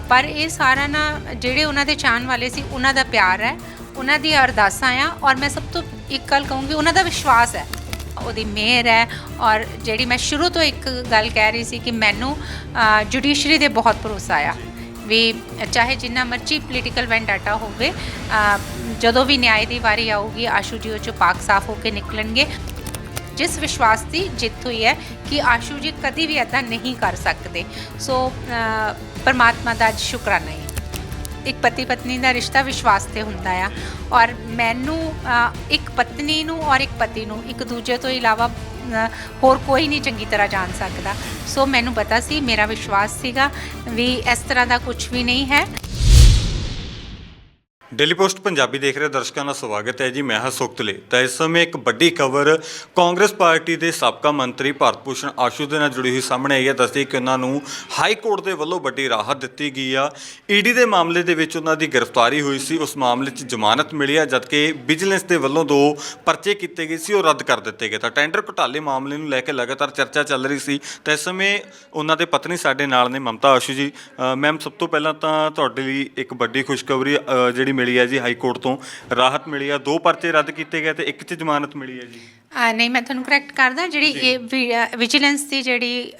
ਪਰ ਇਹ ਸਾਰਾ ਨਾ ਜਿਹੜੇ ਉਹਨਾਂ ਦੇ ਚਾਹਣ ਵਾਲੇ ਸੀ, ਉਹਨਾਂ ਦਾ ਪਿਆਰ ਹੈ, ਉਹਨਾਂ ਦੀ ਅਰਦਾਸਾਂ ਆ ਔਰ ਮੈਂ ਸਭ ਤੋਂ ਇੱਕ ਗੱਲ ਕਹੂੰਗੀ, ਉਹਨਾਂ ਦਾ ਵਿਸ਼ਵਾਸ ਹੈ। ਉਹਦੀ ਮਿਹਰ ਹੈ ਔਰ ਜਿਹੜੀ ਮੈਂ ਸ਼ੁਰੂ ਤੋਂ ਇੱਕ ਗੱਲ ਕਹਿ ਰਹੀ ਸੀ ਕਿ ਮੈਨੂੰ ਜੁਡੀਸ਼ਰੀ ਦੇ ਬਹੁਤ ਭਰੋਸਾ ਆ ਵੀ ਚਾਹੇ ਜਿੰਨਾ ਮਰਜ਼ੀ ਪੋਲੀਟੀਕਲ ਵੈਂਡਾਟਾ ਹੋਵੇ ਜਦੋਂ ਵੀ ਨਿਆਂ ਦੀ ਵਾਰੀ ਆਊਗੀ, ਆਸ਼ੂ ਜੀ ਉਹ ਚੋਂ ਪਾਕ ਸਾਫ਼ ਹੋ ਕੇ ਨਿਕਲਣਗੇ। ਜਿਸ ਵਿਸ਼ਵਾਸ ਦੀ ਜਿੱਤ ਹੋਈ ਹੈ ਕਿ ਆਸ਼ੂ ਜੀ ਕਦੀ ਵੀ ਇਦਾਂ ਨਹੀਂ ਕਰ ਸਕਦੇ। ਸੋ ਪਰਮਾਤਮਾ ਦਾ ਅੱਜ ਸ਼ੁਕਰਾਨਾ ਹੈ ਇੱਕ ਪਤੀ ਪਤਨੀ ਦਾ ਰਿਸ਼ਤਾ ਵਿਸ਼ਵਾਸ ਤੇ ਹੁੰਦਾ ਆ ਔਰ ਮੈਨੂੰ ਅ, ਇੱਕ ਪਤਨੀ ਨੂੰ ਔਰ ਇੱਕ ਪਤੀ ਨੂੰ ਇੱਕ ਦੂਜੇ ਤੋਂ ਇਲਾਵਾ ਅ, ਹੋਰ ਕੋਈ ਨਹੀਂ ਚੰਗੀ ਤਰ੍ਹਾਂ ਜਾਣ ਸਕਦਾ। ਸੋ ਮੈਨੂੰ ਪਤਾ ਸੀ ਮੇਰਾ ਵਿਸ਼ਵਾਸ ਸੀਗਾ ਵੀ ਇਸ ਤਰ੍ਹਾਂ ਦਾ ਕੁਝ ਵੀ ਨਹੀਂ ਹੈ। ਡੇਲੀ ਪੋਸਟ ਪੰਜਾਬੀ ਦੇਖ ਰਹੇ ਦਰਸ਼ਕਾਂ ਦਾ ਸਵਾਗਤ ਹੈ ਜੀ, ਮੈਂ ਹਾਂ ਸੁਖਤਲੇ ਤਾਂ ਇਸ ਸਮੇਂ ਇੱਕ ਵੱਡੀ ਖਬਰ ਕਾਂਗਰਸ ਪਾਰਟੀ ਦੇ ਸਾਬਕਾ ਮੰਤਰੀ ਭਾਰਤ ਭੂਸ਼ਣ ਆਸ਼ੂ ਦੇ ਨਾਲ ਜੁੜੀ ਹੋਈ ਸਾਹਮਣੇ ਆਈ ਹੈ। ਦੱਸਦੀ ਕਿ ਉਹਨਾਂ ਨੂੰ ਹਾਈ ਕੋਰਟ ਦੇ ਵੱਲੋਂ ਵੱਡੀ ਰਾਹਤ ਦਿੱਤੀ ਗਈ ਆ। ਈਡੀ ਦੇ ਮਾਮਲੇ ਦੇ ਵਿੱਚ ਉਹਨਾਂ ਦੀ ਗ੍ਰਿਫਤਾਰੀ ਹੋਈ ਸੀ। ਉਸ ਮਾਮਲੇ 'ਚ ਜ਼ਮਾਨਤ ਮਿਲੀ ਆ, ਜਦਕਿ ਵਿਜੀਲੈਂਸ ਦੇ ਵੱਲੋਂ ਦੋ ਪਰਚੇ ਕੀਤੇ ਗਏ ਸੀ, ਉਹ ਰੱਦ ਕਰ ਦਿੱਤੇ ਗਏ। ਤਾਂ ਟੈਂਡਰ ਘੁਟਾਲੇ ਮਾਮਲੇ ਨੂੰ ਲੈ ਕੇ ਲਗਾਤਾਰ ਚਰਚਾ ਚੱਲ ਰਹੀ ਸੀ। ਤਾਂ ਇਸ ਸਮੇਂ ਉਹਨਾਂ ਦੇ ਪਤਨੀ ਸਾਡੇ ਨਾਲ ਨੇ, ਮਮਤਾ ਆਸ਼ੂ ਜੀ। ਮੈਮ, ਸਭ ਤੋਂ ਪਹਿਲਾਂ ਤਾਂ ਤੁਹਾਡੇ ਲਈ ਇੱਕ ਵੱਡੀ ਖੁਸ਼ਖਬਰੀ ਜਿਹੜੀ ਮਿਲੀ ਹੈ ਜੀ ਹਾਈ ਕੋਰਟ ਤੋਂ। ਰਾਹਤ ਮਿਲੀ ਆ ਦੋ ਪਰਚੇ ਰੱਦ ਕੀਤੇ ਗਏ ਤੇ ਇੱਕ 'ਚ ਜ਼ਮਾਨਤ ਮਿਲੀ ਹੈ ਜੀ। ਨਹੀਂ ਮੈਂ ਤੁਹਾਨੂੰ ਕਰੈਕਟ ਕਰਦਾ। ਜਿਹੜੀ ਇਹ ਵਿਜੀਲੈਂਸ ਦੀ ਜਿਹੜੀ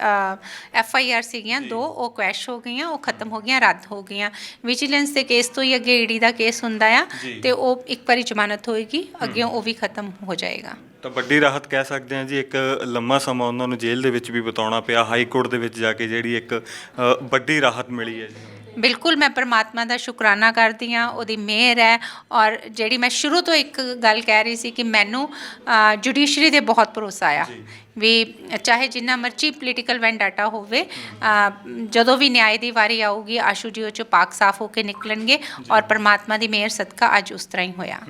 ਐਫ ਆਈ ਆਰ ਸੀਗੀਆਂ ਦੋ ਉਹ ਕੁਐਸ਼ ਹੋ ਗਈਆਂ ਉਹ ਖਤਮ ਹੋ ਗਈਆਂ ਰੱਦ ਹੋ ਗਈਆਂ। ਵਿਜੀਲੈਂਸ ਦੇ ਕੇਸ ਤੋਂ ਹੀ ਅੱਗੇ ਈਡੀ ਦਾ ਕੇਸ ਹੁੰਦਾ ਆ ਜੀ। ਤੇ ਉਹ ਇੱਕ ਵਾਰੀ ਜ਼ਮਾਨਤ ਹੋਏਗੀ ਅੱਗੇ ਉਹ ਵੀ ਖਤਮ ਹੋ ਜਾਏਗਾ। ਤਾਂ ਵੱਡੀ ਰਾਹਤ ਕਹਿ ਸਕਦੇ ਹਾਂ ਜੀ ਇੱਕ ਲੰਮਾ ਸਮਾਂ ਉਹਨਾਂ ਨੂੰ ਜੇਲ੍ਹ ਦੇ ਵਿੱਚ ਵੀ ਬਿਤਾਉਣਾ ਪਿਆ ਹਾਈ ਕੋਰਟ ਦੇ ਵਿੱਚ ਜਾ ਕੇ ਜਿਹੜੀ ਇੱਕ ਅ, ਵੱਡੀ ਰਾਹਤ ਮਿਲੀ ਹੈ ਜੀ। ਬਿਲਕੁਲ ਮੈਂ ਪਰਮਾਤਮਾ ਦਾ ਸ਼ੁਕਰਾਨਾ ਕਰਦੀ ਹਾਂ ਉਹਦੀ ਮਿਹਰ ਹੈ ਔਰ ਜਿਹੜੀ ਮੈਂ ਸ਼ੁਰੂ ਤੋਂ ਇੱਕ ਗੱਲ ਕਹਿ ਰਹੀ ਸੀ ਕਿ ਮੈਨੂੰ ਜੁਡੀਸ਼ਰੀ ਦੇ ਬਹੁਤ ਭਰੋਸਾ ਆ ਵੀ ਚਾਹੇ ਜਿੰਨਾ ਮਰਜ਼ੀ ਪੋਲੀਟੀਕਲ ਵੈਂਡਾਟਾ ਹੋਵੇ ਜਦੋਂ ਵੀ ਨਿਆਂ ਦੀ ਵਾਰੀ ਆਊਗੀ ਆਸ਼ੂ ਜੀ ਉਹ ਚੋਂ ਪਾਕ ਸਾਫ਼ ਹੋ ਕੇ ਨਿਕਲਣਗੇ ਔਰ ਪਰਮਾਤਮਾ ਦੀ ਮਿਹਰ ਸਦਕਾ ਅੱਜ ਉਸ ਤਰ੍ਹਾਂ ਹੀ ਹੋਇਆ।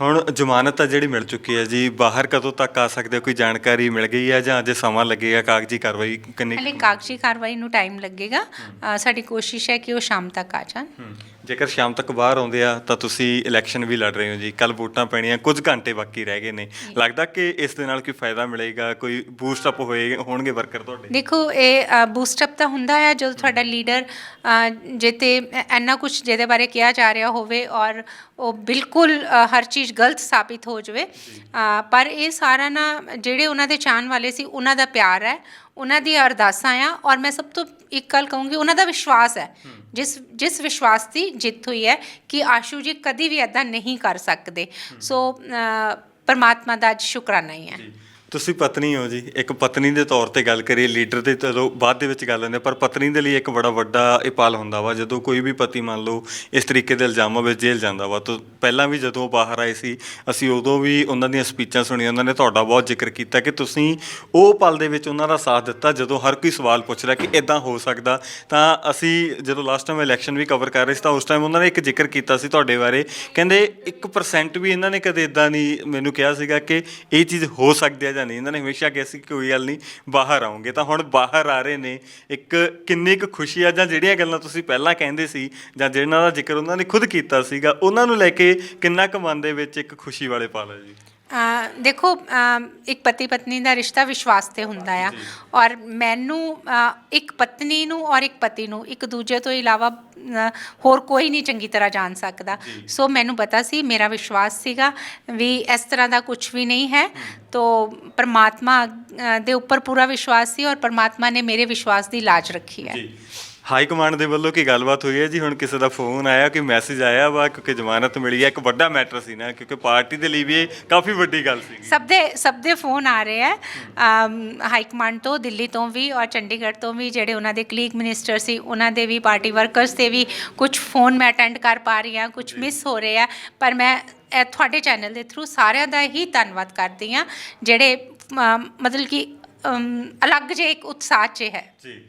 ਹੁਣ ਜ਼ਮਾਨਤ ਤਾਂ ਜਿਹੜੀ ਮਿਲ ਚੁੱਕੀ ਹੈ ਜੀ ਬਾਹਰ ਕਦੋਂ ਤੱਕ ਆ ਸਕਦੇ ਹੋ? ਕੋਈ ਜਾਣਕਾਰੀ ਮਿਲ ਗਈ ਹੈ ਜਾਂ ਅਜੇ ਸਮਾਂ ਲੱਗੇਗਾ ਕਾਗਜ਼ੀ ਕਾਰਵਾਈ ਕਿੰਨੀ ਹਲੇ ਕਾਗਜ਼ੀ ਕਾਰਵਾਈ ਨੂੰ ਟਾਈਮ ਲੱਗੇਗਾ। ਅ, ਸਾਡੀ ਕੋਸ਼ਿਸ਼ ਹੈ ਕਿ ਉਹ ਸ਼ਾਮ ਤੱਕ ਆ ਜਾਣ। ਹੂੰ। ਜੇਕਰ ਸ਼ਾਮ ਤੱਕ ਬਾਹਰ ਆਉਂਦੇ ਆ ਤਾਂ ਤੁਸੀਂ ਇਲੈਕਸ਼ਨ ਵੀ ਲੜ ਰਹੇ ਹੋ ਜੀ। ਕੱਲ ਵੋਟਾਂ ਪੈਣੀਆਂ ਕੁਝ ਘੰਟੇ ਬਾਕੀ ਰਹਿ ਗਏ ਨੇ। ਲੱਗਦਾ ਕਿ ਇਸ ਦੇ ਨਾਲ ਕੋਈ ਫਾਇਦਾ ਮਿਲੇਗਾ ਕੋਈ ਬੂਸਟ ਅਪ ਹੋਏ ਹੋਣਗੇ ਵਰਕਰ ਤੁਹਾਡੇ? ਦੇਖੋ ਇਹ ਬੂਸਟ ਅਪ ਤਾਂ ਹੁੰਦਾ ਹੈ ਜਦੋਂ ਤੁਹਾਡਾ ਲੀਡਰ ਜੇ ਤੇ ਇੰਨਾ ਕੁਝ ਜਿਹਦੇ ਬਾਰੇ ਕਿਹਾ ਜਾ ਰਿਹਾ ਹੋਵੇ ਔਰ ਉਹ ਬਿਲਕੁਲ ਅ, ਹਰ ਚੀਜ਼ ਗਲਤ ਸਾਬਿਤ ਹੋ ਜਾਵੇ ਪਰ ਇਹ ਸਾਰਾ ਨਾ ਜਿਹੜੇ ਉਹਨਾਂ ਦੇ ਚਾਹਣ ਵਾਲੇ ਸੀ ਉਹਨਾਂ ਦਾ ਪਿਆਰ ਹੈ ਉਹਨਾਂ ਦੀ ਅਰਦਾਸਾਂ ਆ ਔਰ ਮੈਂ ਸਭ ਤੋਂ ਇੱਕ ਗੱਲ ਕਹੂੰਗੀ ਉਹਨਾਂ ਦਾ ਵਿਸ਼ਵਾਸ ਹੈ। ਜਿਸ ਜਿਸ ਵਿਸ਼ਵਾਸ ਦੀ ਜਿੱਤ ਹੋਈ ਹੈ ਕਿ ਆਸ਼ੂ ਜੀ ਕਦੀ ਵੀ ਇਦਾਂ ਨਹੀਂ ਕਰ ਸਕਦੇ। ਸੋ ਪਰਮਾਤਮਾ ਦਾ ਅੱਜ ਸ਼ੁਕਰਾਨਾ ਹੀ ਹੈ। ਤੁਸੀਂ ਪਤਨੀ ਹੋ ਜੀ ਇੱਕ ਪਤਨੀ ਦੇ ਤੌਰ ਤੇ ਗੱਲ ਕਰੀਏ ਲੀਡਰ ਦੇ ਚਲੋ ਬਾਅਦ ਦੇ ਵਿੱਚ ਗੱਲ ਹੁੰਦੀ ਹੈ, ਪਰ ਪਤਨੀ ਦੇ ਲਈ ਇੱਕ ਬੜਾ ਵੱਡਾ ਇਹ ਪਲ ਹੁੰਦਾ ਵਾ ਜਦੋਂ ਕੋਈ ਵੀ ਪਤੀ ਮੰਨ ਲਓ ਇਸ ਤਰੀਕੇ ਦੇ ਇਲਜ਼ਾਮਾਂ ਵਿੱਚ ਜੇਲ੍ਹ ਜਾਂਦਾ ਵਾ ਤਾਂ ਪਹਿਲਾਂ ਵੀ ਜਦੋਂ ਉਹ ਬਾਹਰ ਆਏ ਸੀ ਅਸੀਂ ਉਦੋਂ ਵੀ ਉਹਨਾਂ ਦੀਆਂ ਸਪੀਚਾਂ ਸੁਣੀਆਂ ਉਹਨਾਂ ਨੇ ਤੁਹਾਡਾ ਬਹੁਤ ਜ਼ਿਕਰ ਕੀਤਾ ਕਿ ਤੁਸੀਂ ਉਹ ਪਲ ਦੇ ਵਿੱਚ ਉਹਨਾਂ ਦਾ ਸਾਥ ਦਿੱਤਾ ਜਦੋਂ ਹਰ ਕੋਈ ਸਵਾਲ ਪੁੱਛ ਰਿਹਾ ਕਿ ਇਦਾਂ ਹੋ ਸਕਦਾ ਤਾਂ ਅਸੀਂ ਜਦੋਂ ਲਾਸਟ ਟਾਈਮ ਇਲੈਕਸ਼ਨ ਵੀ ਕਵਰ ਕਰ ਰਹੇ ਸੀ ਤਾਂ ਉਸ ਟਾਈਮ ਉਹਨਾਂ ਨੇ ਇੱਕ ਜ਼ਿਕਰ ਕੀਤਾ ਸੀ ਤੁਹਾਡੇ ਬਾਰੇ ਕਹਿੰਦੇ 1% ਵੀ ਇਹਨਾਂ ਨੇ ਕਦੇ ਇਦਾਂ ਨਹੀਂ ਮੈਨੂੰ ਕਿਹਾ ਸੀਗਾ ਕਿ ਇਹ ਚੀਜ਼ ਹੋ ਸਕਦੀ ਹੈ ਜਾਂ ਨਹੀਂ ਇਹਨਾਂ ਨੇ ਹਮੇਸ਼ਾ ਕਿਹਾ ਸੀ ਕਿ ਕੋਈ ਗੱਲ ਨਹੀਂ ਬਾਹਰ ਆਉਂਗੇ। ਤਾਂ ਹੁਣ ਬਾਹਰ ਆ ਰਹੇ ਨੇ ਇੱਕ ਕਿੰਨੀ ਕੁ ਖੁਸ਼ੀ ਆ ਜਾਂ ਜਿਹੜੀਆਂ ਗੱਲਾਂ ਤੁਸੀਂ ਪਹਿਲਾਂ ਕਹਿੰਦੇ ਸੀ ਜਾਂ ਜਿਹਨਾਂ ਦਾ ਜ਼ਿਕਰ ਉਹਨਾਂ ਨੇ ਖੁਦ ਕੀਤਾ ਸੀਗਾ ਉਹਨਾਂ ਨੂੰ ਲੈ ਕੇ ਕਿੰਨਾ ਕੁ ਮਨ ਦੇ ਵਿੱਚ ਇੱਕ ਖੁਸ਼ੀ ਵਾਲੇ ਪਲ ਹੈ ਜੀ? ਦੇਖੋ ਇੱਕ ਪਤੀ ਪਤਨੀ ਦਾ ਰਿਸ਼ਤਾ ਵਿਸ਼ਵਾਸ ਤੇ ਹੁੰਦਾ ਆ ਔਰ ਮੈਨੂੰ ਇੱਕ ਪਤਨੀ ਨੂੰ ਔਰ ਇੱਕ ਪਤੀ ਨੂੰ ਇੱਕ ਦੂਜੇ ਤੋਂ ਇਲਾਵਾ ਹੋਰ ਕੋਈ ਨਹੀਂ ਚੰਗੀ ਤਰ੍ਹਾਂ ਜਾਣ ਸਕਦਾ। ਸੋ ਮੈਨੂੰ ਪਤਾ ਸੀ ਮੇਰਾ ਵਿਸ਼ਵਾਸ ਸੀਗਾ ਵੀ ਇਸ ਤਰ੍ਹਾਂ ਦਾ ਕੁਝ ਵੀ ਨਹੀਂ ਹੈ। ਤੋ ਪਰਮਾਤਮਾ ਦੇ ਉੱਪਰ ਪੂਰਾ ਵਿਸ਼ਵਾਸ ਸੀ ਔਰ ਪਰਮਾਤਮਾ ਨੇ ਮੇਰੇ ਵਿਸ਼ਵਾਸ ਦੀ ਲਾਜ ਰੱਖੀ ਹੈ। ਹਾਈ ਕਮਾਂਡ ਦੇ ਵੱਲੋਂ ਕੀ ਗੱਲਬਾਤ ਹੋਈ ਹੈ ਜੀ? ਹੁਣ ਕਿਸੇ ਦਾ ਫੋਨ ਆਇਆ ਕਿ ਮੈਸੇਜ ਆਇਆ ਵਾ ਕਿਉਂਕਿ ਜ਼ਮਾਨਤ ਮਿਲੀ ਹੈ ਇੱਕ ਵੱਡਾ ਮੈਟਰ ਸੀ ਨਾ ਕਿਉਂਕਿ ਪਾਰਟੀ ਦੇ ਲਈ ਵੀ ਇਹ ਕਾਫੀ ਵੱਡੀ ਗੱਲ ਸੀ ਸਭ ਦੇ ਸਭ ਦੇ ਫੋਨ ਆ ਰਹੇ ਆ ਹਾਈ ਕਮਾਂਡ ਤੋਂ ਦਿੱਲੀ ਤੋਂ ਵੀ ਔਰ ਚੰਡੀਗੜ੍ਹ ਤੋਂ ਵੀ ਜਿਹੜੇ ਉਹਨਾਂ ਦੇ ਕਲੀਗ ਮਿਨਿਸਟਰ ਸੀ ਉਹਨਾਂ ਦੇ ਵੀ ਪਾਰਟੀ ਵਰਕਰਸ ਦੇ ਵੀ ਕੁਝ ਫੋਨ ਮੈਂ ਅਟੈਂਡ ਕਰ ਪਾ ਰਹੀ ਹਾਂ ਕੁਝ ਮਿਸ ਹੋ ਰਹੇ ਆ। ਪਰ ਮੈਂ ਇਹ ਤੁਹਾਡੇ ਚੈਨਲ ਦੇ ਥਰੂ ਸਾਰਿਆਂ ਦਾ ਹੀ ਧੰਨਵਾਦ ਕਰਦੀ ਹਾਂ ਜਿਹੜੇ ਅਮ, ਮਤਲਬ ਕਿ ਅਮ, ਅਲੱਗ ਜੇ ਇੱਕ ਉਤਸ਼ਾਹ 'ਚ ਹੈ। ਜੀ।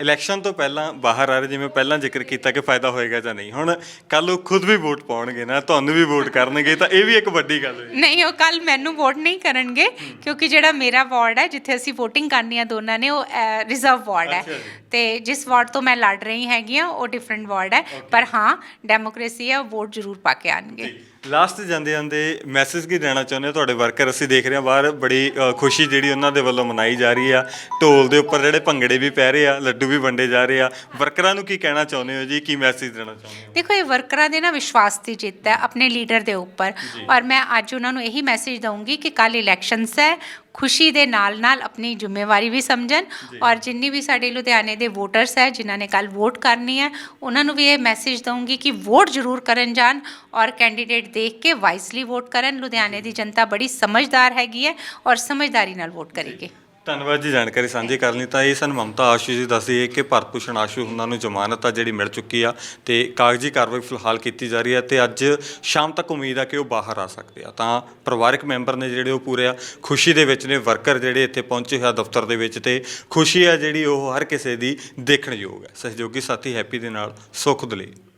ਇਲੈਕਸ਼ਨ ਤੋਂ ਪਹਿਲਾਂ ਬਾਹਰ ਆ ਰਹੇ ਜਿਵੇਂ ਪਹਿਲਾਂ ਜ਼ਿਕਰ ਕੀਤਾ ਕਿ ਫਾਇਦਾ ਹੋਏਗਾ ਜਾਂ ਨਹੀਂ। ਹੁਣ ਕੱਲ ਉਹ ਖੁਦ ਵੀ ਵੋਟ ਪਾਉਣਗੇ ਨਾ ਤੁਹਾਨੂੰ ਵੀ ਵੋਟ ਕਰਨਗੇ ਤਾਂ ਇਹ ਵੀ ਇੱਕ ਵੱਡੀ ਗੱਲ ਹੋਈ ਨਹੀਂ ਉਹ ਕੱਲ ਮੈਨੂੰ ਵੋਟ ਨਹੀਂ ਕਰਨਗੇ ਕਿਉਂਕਿ ਜਿਹੜਾ ਮੇਰਾ ਵਾਰਡ ਹੈ ਜਿੱਥੇ ਅਸੀਂ VOTING ਕਰਨੀ ਆ ਦੋਨਾਂ ਨੇ ਉਹ ਰਿਜ਼ਰਵ ਵਾਰਡ ਹੈ। ਤੇ ਜਿਸ ਵਾਰਡ ਤੋਂ ਮੈਂ ਲੜ ਰਹੀ ਹੈਗੀ ਆ ਉਹ ਡਿਫਰੈਂਟ ਵਾਰਡ ਹੈ। ਪਰ ਹਾਂ ਡੈਮੋਕ੍ਰੇਸੀ ਹੈ ਵੋਟ ਜ਼ਰੂਰ ਪਾ ਕੇ ਆਣਗੇ। ਲਾਸਟ ਜਾਂਦੇ ਜਾਂਦੇ ਮੈਸੇਜ ਕੀ ਦੇਣਾ ਚਾਹੁੰਦੇ ਹੋ? ਤੁਹਾਡੇ ਵਰਕਰ ਅਸੀਂ ਦੇਖ ਰਹੇ ਹਾਂ ਬਾਹਰ ਬੜੀ ਖੁਸ਼ੀ ਜਿਹੜੀ ਉਹਨਾਂ ਦੇ ਵੱਲੋਂ ਮਨਾਈ ਜਾ ਰਹੀ ਆ। ਢੋਲ ਦੇ ਉੱਪਰ ਜਿਹੜੇ ਭੰਗੜੇ ਵੀ ਪੈ ਰਹੇ ਆ ਲੱਡੂ ਵੀ ਵੰਡੇ ਜਾ ਰਹੇ ਆ। ਵਰਕਰਾਂ ਨੂੰ ਕੀ ਕਹਿਣਾ ਚਾਹੁੰਦੇ ਹੋ ਜੀ? ਕੀ ਮੈਸੇਜ ਦੇਣਾ ਚਾਹੁੰਦੇ ਹੋ? ਦੇਖੋ ਇਹ ਵਰਕਰਾਂ ਦੇ ਨਾ ਵਿਸ਼ਵਾਸ ਦੀ ਜਿੱਤ ਹੈ ਆਪਣੇ ਲੀਡਰ ਦੇ ਉੱਪਰ। ਜੀ। ਔਰ ਮੈਂ ਅੱਜ ਉਹਨਾਂ ਨੂੰ ਇਹੀ ਮੈਸੇਜ ਦਊਂਗੀ ਕਿ ਕੱਲ ਇਲੈਕਸ਼ਨਸ ਹੈ ਖੁਸ਼ੀ ਦੇ ਨਾਲ ਨਾਲ ਆਪਣੀ ਜ਼ਿੰਮੇਵਾਰੀ ਵੀ ਸਮਝਣ। ਔਰ ਜਿੰਨੀ ਵੀ ਸਾਡੇ ਲੁਧਿਆਣੇ ਦੇ ਵੋਟਰਸ ਹੈ ਜਿਨ੍ਹਾਂ ਨੇ ਕੱਲ ਵੋਟ ਕਰਨੀ ਹੈ ਉਹਨਾਂ ਨੂੰ ਵੀ ਇਹ ਮੈਸੇਜ ਦਊਂਗੀ ਕਿ ਵੋਟ ਜ਼ਰੂਰ ਕਰਨ ਜਾਣ। ਔਰ ਕੈਂਡੀਡੇਟ ਦੇਖ ਕੇ ਵਾਈਸਲੀ ਵੋਟ ਕਰਨ। ਲੁਧਿਆਣੇ ਦੀ ਜਨਤਾ ਬੜੀ ਸਮਝਦਾਰ ਹੈਗੀ ਹੈ ਔਰ ਸਮਝਦਾਰੀ ਨਾਲ ਵੋਟ ਕਰੇਗੀ। ਧੰਨਵਾਦ ਜੀ, ਜਾਣਕਾਰੀ ਸਾਂਝੀ ਕਰਨ ਲਈ। ਤਾਂ ਇਹ ਸਾਨੂੰ ਮਮਤਾ ਆਸ਼ੂ ਜੀ ਦੱਸਦੀ ਹੈ ਕਿ ਭਾਰਤ ਭੂਸ਼ਣ ਆਸ਼ੂ ਉਹਨਾਂ ਨੂੰ ਜ਼ਮਾਨਤ ਆ ਜਿਹੜੀ ਮਿਲ ਚੁੱਕੀ ਆ ਤੇ ਕਾਗਜ਼ੀ ਕਾਰਵਾਈ ਫਿਲਹਾਲ ਕੀਤੀ ਜਾ ਰਹੀ ਹੈ ਤੇ ਅੱਜ ਸ਼ਾਮ ਤੱਕ ਉਮੀਦ ਆ ਕਿ ਉਹ ਬਾਹਰ ਆ ਸਕਦੇ ਆ। ਤਾਂ ਪਰਿਵਾਰਕ ਮੈਂਬਰ ਨੇ ਜਿਹੜੇ ਉਹ ਪੂਰੇ ਆ, ਖੁਸ਼ੀ ਦੇ ਵਿੱਚ ਨੇ, ਵਰਕਰ ਜਿਹੜੇ ਇੱਥੇ ਪਹੁੰਚੇ ਹੋਇਆ ਦਫ਼ਤਰ ਦੇ ਵਿੱਚ ਤੇ ਖੁਸ਼ੀ ਆ ਜਿਹੜੀ ਉਹ ਹਰ ਕਿਸੇ ਦੀ ਦੇਖਣ ਯੋਗ ਹੈ। ਸਹਿਯੋਗੀ ਸਾਥੀ ਹੈਪੀ ਦੇ ਨਾਲ ਸੁਖ ਦਲੇ